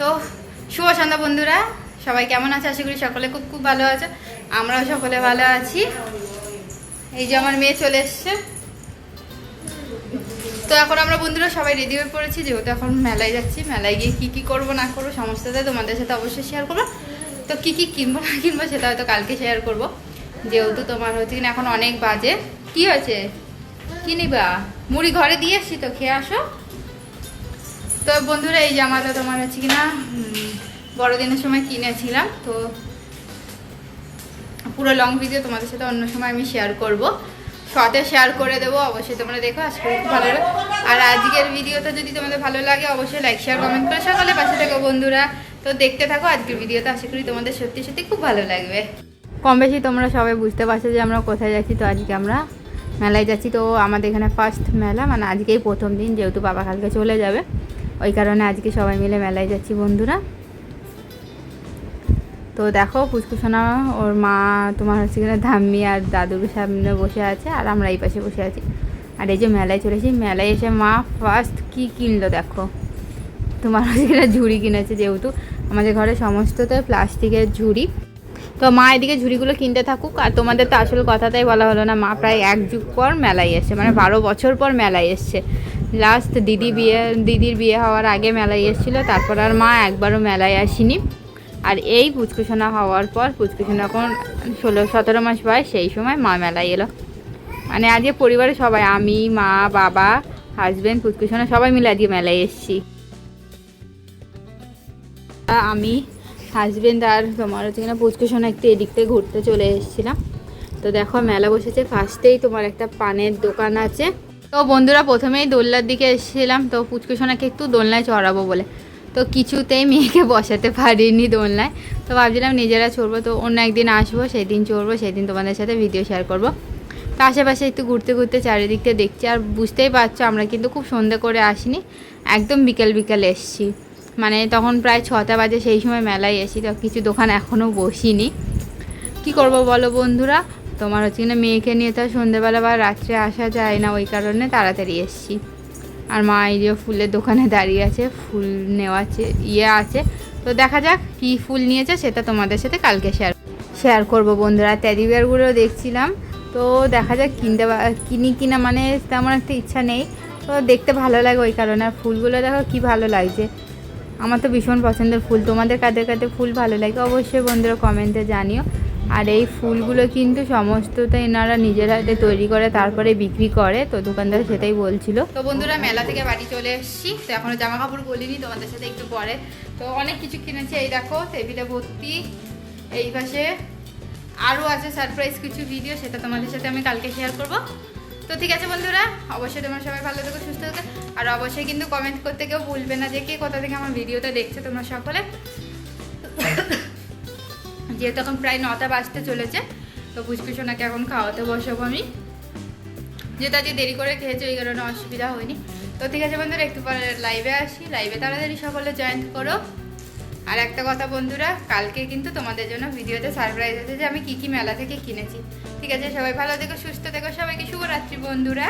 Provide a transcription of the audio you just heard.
তো, শুভ সন্ধ্যা বন্ধুরা। সবাই কেমন আছে? আশা করি সকলে খুব খুব ভালো আছে। আমরাও সকলে ভালো আছি। এই যে আমার মেয়ে চলে এসছে। তো এখন আমরা বন্ধুরা সবাই রেডি হয়ে পড়েছি, যেহেতু এখন মেলায় যাচ্ছি। মেলায় গিয়ে কী কী করব, না করব সমস্তটাই তোমাদের সাথে অবশ্যই শেয়ার করব। তো কী কী কিনবো, না কিনবো, সেটা হয়তো কালকে শেয়ার করব। যেহেতু তোমার হচ্ছে কিনা এখন অনেক বাজে। কি হয়েছে? কি নিবা? মুড়ি ঘরে দিয়ে এসছি তো, খেয়ে আসো। তো বন্ধুরা, এই জামাটা তোমার হচ্ছে কিনা বড়দিনের সময় কিনেছিলাম, তো পুরো লং ভিডিও তোমাদের সাথে অন্য সময় আমি শেয়ার করব। শর্টে শেয়ার করে দেবো, অবশ্যই তোমরা দেখো, আশা করি খুব ভালো লাগবে। আর আজকের ভিডিওটা যদি তোমাদের ভালো লাগে, অবশ্যই লাইক শেয়ার কমেন্ট করে সকালে পাশে থাকো বন্ধুরা। তো দেখতে থাকো, আজকের ভিডিওটা আশা করি তোমাদের সত্যি সত্যি খুব ভালো লাগবে। কম বেশি তোমরা সবাই বুঝতে পারছ যে আমরা কোথায় যাচ্ছি, তো আজকে আমরা মেলায় যাচ্ছি। তো আমাদের এখানে ফার্স্ট মেলা মানে আজকেই প্রথম দিন, যেহেতু বাবা কালকে চলে যাবে। ওই কারণে আজকে সবাই মিলে মেলায় যাচ্ছি বন্ধুরা। তো দেখো পুচকুসোনা ওর মা, তোমার হচ্ছে কিনা ধাম্মি আর দাদুর সামনে বসে আছে, আর আমরা এই পাশে বসে আছি। আর এই যে মেলায় চলেছি মেলায় এসে মা ফার্স্ট কি কিনলো দেখো। তোমার হচ্ছে কিনা ঝুড়ি কিনেছে যেহেতু, আমাদের ঘরে সমস্ত তো প্লাস্টিকের ঝুড়ি। তো মা এদিকে ঝুড়িগুলো কিনতে থাকুক, আর তোমাদের তো আসল কথাটাই বলা হলো না, মা প্রায় এক যুগ পর মেলায় এসছে মানে বারো বছর পর মেলায় এসছে। লাস্ট দিদি বিয়ে, দিদির বিয়ে হওয়ার আগে মেলায় এসেছিল, তারপর আর মা একবারও মেলায় আসেনি। আর এই পুচকুসোনা হওয়ার পর পুচকুসোনা এখন ষোলো, সতেরো মাস বয়স, সেই সময় মা মেলায় এলো। মানে আজকে পরিবারের সবাই, আমি, মা, বাবা হাজবেন্ড পুচকুসোনা সবাই মিলে আজকে মেলায় এসেছি। আমি হাজবেন্ড আর তোমার হচ্ছে কিনা পুচকুসোনা একটু এদিক থেকে ঘুরতে চলে এসেছিলাম। তো দেখো, মেলা বসেছে। ফার্স্টেই তোমার একটা পানের দোকান আছে। তো বন্ধুরা প্রথমেই দোলনার দিকে এসেছিলাম, তো পুচকুসোনাকে একটু দোলনায় চড়াবো বলে। তো কিছুতেই মেয়েকে বসাতে পারিনি দোলনায়। তো ভাবছিলাম নিজেরা চড়বো, তো অন্য একদিন আসব সেই দিন চড়বো সেই দিন তোমাদের সাথে ভিডিও শেয়ার করব। তো আশেপাশে একটু ঘুরতে ঘুরতে চারিদিকটা দেখছি, আর বুঝতেই পারছ আমরা কিন্তু খুব সন্ধে করে আসিনি, একদম বিকেল বিকেল এসছি। মানে তখন প্রায় ছটা বাজে, সেই সময় মেলায় এসি তো কিছু দোকান এখনও বসিনি। কি করব বলো বন্ধুরা? তোমার হচ্ছে কিনা মেয়েকে নিয়ে তো সন্ধেবেলা বা রাত্রে আসা যায় না, ওই কারণে তাড়াতাড়ি এসছি। আর মা এই যে ফুলের দোকানে দাঁড়িয়ে আছে, ফুল নেওয়া ইয়ে আছে, তো দেখা যাক কী ফুল নিয়েছে, সেটা তোমাদের সাথে কালকে শেয়ার শেয়ার করব বন্ধুরা। ট্যাডি বিয়ারগুলো দেখছিলাম, তো দেখা যাক কিনতে কিনি কিনা মানে তেমন একটা ইচ্ছা নেই। তো দেখতে ভালো লাগে ওই কারণে। আর ফুলগুলো দেখো কি ভালো লাগছে। আমার তো ভীষণ পছন্দের ফুল। তোমাদের কাদের কাদের ফুল ভালো লাগে অবশ্যই বন্ধুরা কমেন্টে জানিও। আর এই ফুলগুলো কিন্তু সমস্তটা এনারা নিজের হাতে তৈরি করে, তারপরে বিক্রি করে, তো দোকানদার সেটাই বলছিল। তো বন্ধুরা, মেলা থেকে বাড়ি চলে এসেছি, তো এখনও জামা কাপড় বলিনি, তোমাদের সাথে একটু পরে। তো অনেক কিছু কিনেছি, এই দেখো, টেবিলে ভর্তি, এই পাশে আরও আছে সারপ্রাইজ কিছু ভিডিও সেটা তোমাদের সাথে আমি কালকে শেয়ার করব। তো ঠিক আছে বন্ধুরা, অবশ্যই তোমরা সবাই ভালো থেকো, সুস্থ থেকো, আর অবশ্যই কিন্তু কমেন্ট করতে কেউ ভুলবে না যে কে কোথা থেকে আমার ভিডিওটা দেখছে তোমরা সকলে। যেহেতু এখন প্রায় নটা বাজতে চলেছে, তো পুষ্পিসোনাকে এখন খাওয়াতে বসাবো আমি। যেহেতু আজকে দেরি করে খেয়েছে, ওই কারণে অসুবিধা হয়নি। তো ঠিক আছে বন্ধুরা, একটু পরে লাইভে আসি। লাইভে তাড়াতাড়ি সকলে জয়েন করো। আর একটা কথা বন্ধুরা, কালকে কিন্তু তোমাদের জন্য ভিডিওতে সারপ্রাইজ আছে যে আমি কি কি মেলা থেকে কিনেছি। ঠিক আছে, সবাই ভালো থেকো, সুস্থ থেকো, সবাইকে শুভরাত্রি বন্ধুরা।